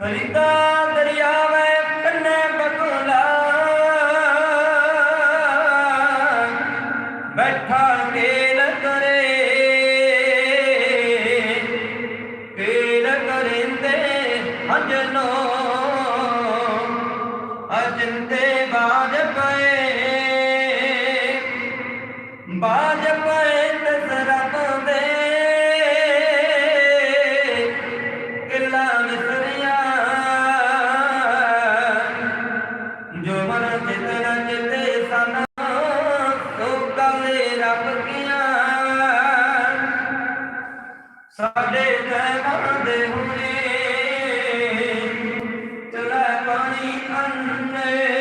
ಫಲಿತಾ ਸਾਡੇ ਮਹਿਮਾਨ ਦੇ ਹੁਣੇ। ਚਲਾ ਪਾਣੀ ਅੰਨੇ।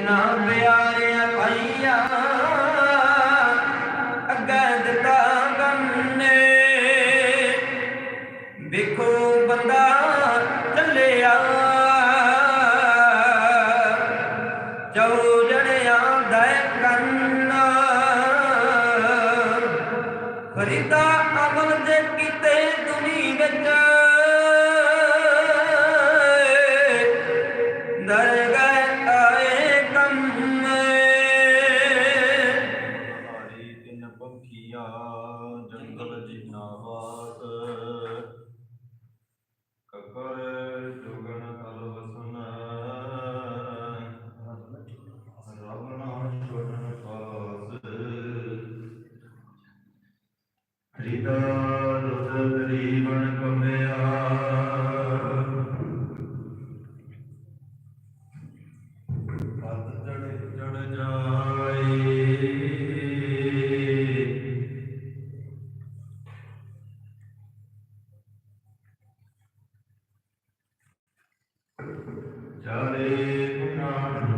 ਨਾ ਪਿਆਰਿਆ ਭਈਆ ਅਗਦ ਚੱਲਿਆ, ਚੌ ਜਣਿਆ ਦਾ ਕੰਨ। ਫਰੀਦਾ ਅਮਲ ਜੇ ਕੀਤੇ ਦੁਨੀ ਵਿੱਚ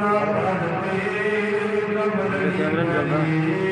Thank you.